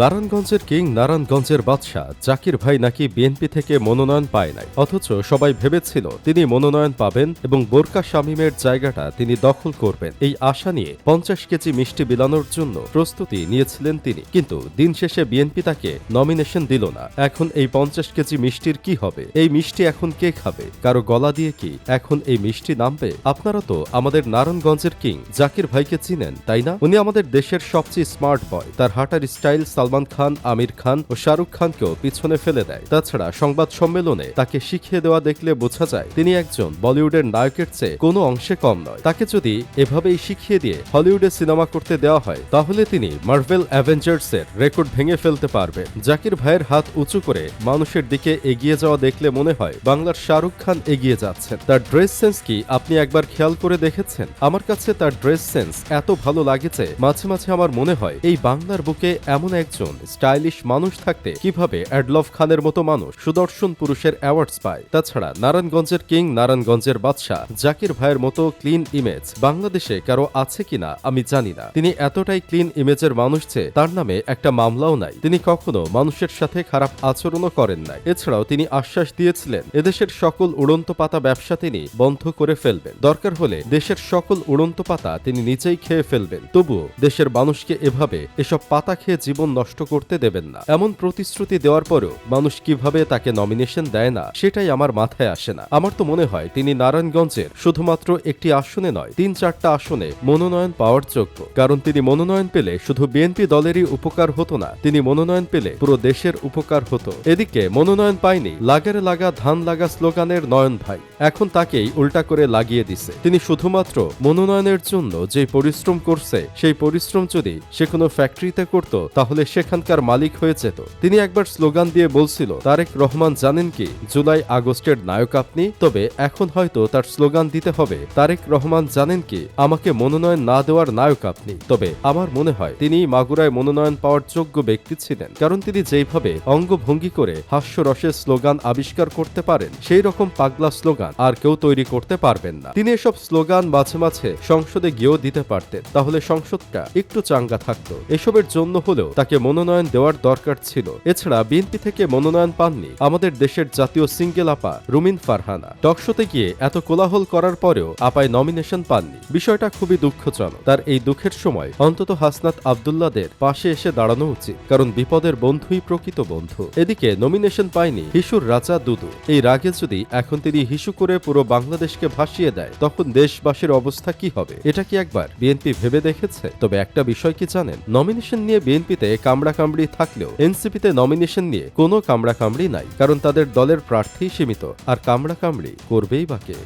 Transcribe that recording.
নারায়ণগঞ্জের কিং, নারায়ণগঞ্জের বাদশাহ। জাকির ভাই নাকি বিএনপি থেকে মনোনয়ন পায় নাই। অথচ সবাই ভেবেছিল তিনি মনোনয়ন পাবেন এবং বোরকা শামীমের জায়গাটা তিনি দখল করবেন। এই আশা নিয়ে পঞ্চাশ কেজি মিষ্টি বিলানোর জন্য প্রস্তুতি নিয়েছিলেন তিনি। কিন্তু দিন শেষে বিএনপি তাকে নমিনেশন দিল না। এখন এই পঞ্চাশ কেজি মিষ্টির কি হবে? এই মিষ্টি এখন কে খাবে? কারও গলা দিয়ে কি এখন এই মিষ্টি নামবে? আপনারা তো আমাদের নারায়ণগঞ্জের কিং, জাকির ভাইকে চিনেন, তাই না? উনি আমাদের দেশের সবচেয়ে স্মার্ট বয় তার হাঁটার স্টাইল সালমান খান, আমির খান ও শাহরুখ খানকেও পিছনে ফেলে দেয়। তাছাড়া সংবাদ সম্মেলনে তাকে শিখিয়ে দেওয়া দেখলে বোঝা যায় তিনি একজন বলিউডের নায়কের চেয়ে কোনো অংশে কম নয়। তাকে যদি এভাবেই শিখিয়ে দিয়ে হলিউডে সিনেমা করতে দেওয়া হয়, তাহলে তিনি মার্ভেল অ্যাভেঞ্জার্স এর রেকর্ড ভেঙে ফেলতে পারবেন। জাকির ভাইয়ের হাত উঁচু করে মানুষের দিকে এগিয়ে যাওয়া দেখলে মনে হয় বাংলার শাহরুখ খান এগিয়ে যাচ্ছেন। তার ড্রেস সেন্স কি আপনি একবার খেয়াল করে দেখেছেন? আমার কাছে তার ড্রেস সেন্স এত ভালো লাগেছে মাঝে মাঝে আমার মনে হয় এই বাংলার বুকে এমন একজন স্টাইলিশ মানুষ থাকতে কীভাবে অ্যাডলফ খানের মতো মানুষ সুদর্শন পুরুষের অ্যাওয়ার্ডস পায়? তাছাড়া নারায়ণগঞ্জের কিং নারায়ণগঞ্জের বাদশাহ জাকির ভাইয়ের মতো ক্লিন ইমেজ বাংলাদেশে কারও আছে কিনা আমি জানি না। তিনি এতটাই ক্লিন ইমেজের মানুষ যে তার নামে একটা মামলাও নাই। তিনি কখনো মানুষের সাথে খারাপ আচরণও করেন নাই। এছাড়াও তিনি আশ্বাস দিয়েছিলেন, এদেশের সকল উড়ন্ত পাতা ব্যবসা তিনি বন্ধ করে ফেলবেন। দরকার হলে দেশের সকল উড়ন্ত পাতা তিনি নিজেই খেয়ে ফেলবেন। তবুও দেশের মানুষকে এভাবে এসব পাতা খেয়ে জীবন নষ্ট করতে দেবেন না। এমন প্রতিশ্রুতি দেওয়ার পরও মানুষ কীভাবে তাকে নমিনেশন দেয় না, সেটাই আমার মাথায় আসে না। আমার তো মনে হয় তিনি নারায়ণগঞ্জের শুধুমাত্র একটি আসনে নয়, তিন চারটা আসনে মনোনয়ন পাওয়ার যোগ্য। কারণ তিনি মনোনয়ন পেলে শুধু বিএনপি দলেরই উপকার হতো না, তিনি মনোনয়ন পেলে পুরো দেশের উপকার হতো। এদিকে মনোনয়ন পায়নি লাগারে লাগা ধান লাগা স্লোগানের নয়ন ভাই। এখন তাকেই উল্টা করে লাগিয়ে দিছে। তিনি শুধুমাত্র মনোনয়নের জন্য যে পরিশ্রম করছে, সেই পরিশ্রম যদি সে কোনো ফ্যাক্টরিতে করত, তাহলে সেখানকার মালিক হয়ে যেত তিনি একবার স্লোগান দিয়ে বলছিল, তারেক রহমান জানেন কি, জুলাই আগস্টের নায়ক আপনি, তবে এখন হয়তো তার স্লোগান দিতে হবে, তারেক রহমান জানেন কি, আমাকে মনোনয়ন না দেওয়ার নায়ক আপনি, তবে আমার মনে হয় তিনি মাগুরায় মনোনয়ন পাওয়ার যোগ্য ব্যক্তি ছিলেন, কারণ তিনি যেইভাবে অঙ্গভঙ্গি করে হাস্যরসের স্লোগান আবিষ্কার করতে পারেন সেই রকম পাগলা স্লোগান আর কেউ তৈরি করতে পারবেন না। তিনি এসব স্লোগান মাঝে মাঝে সংসদে গিয়েও দিতে পারতেন, তাহলে সংসদটা একটু চাঙ্গা থাকতো। এসবের জন্য হলেও তাকে মনোনয়ন দেওয়ার দরকার ছিল। এছাড়া বিএনপি থেকে মনোনয়ন পাননি। আমাদের দেশের জাতীয় সিঙ্গেল আপা রুমিন ফারহানা। টকশোতে গিয়ে এত কোলাহল করার পরেও আপায় নমিনেশন পাননি। বিষয়টা খুবই দুঃখজনক। তার এই দুঃখের সময় অন্তত হাসনাত আবদুল্লাদের পাশে এসে দাঁড়ানো উচিত। কারণ বিপদের বন্ধুই প্রকৃত বন্ধু। এদিকে নমিনেশন পায়নি হিসুর রাজা দুদু। এই রাগে যদি এখন তিনি হিসু করে পুরো বাংলাদেশকে ভাসিয়ে দেয়, তখন দেশবাসীর অবস্থা কি হবে? এটা কি একবার বিএনপি ভেবে দেখেছে? তবে একটা বিষয় কি জানেন? নমিনেশন নিয়ে বিএনপিতে কামড়া কামড়ি থাকলেও এনসিপিতে নমিনেশন নিয়ে কোনো কামড়াকামড়ি নাই, কারণ তাদের দলের প্রার্থী সীমিত, আর কামড়া কামড়ি করবেই বাকে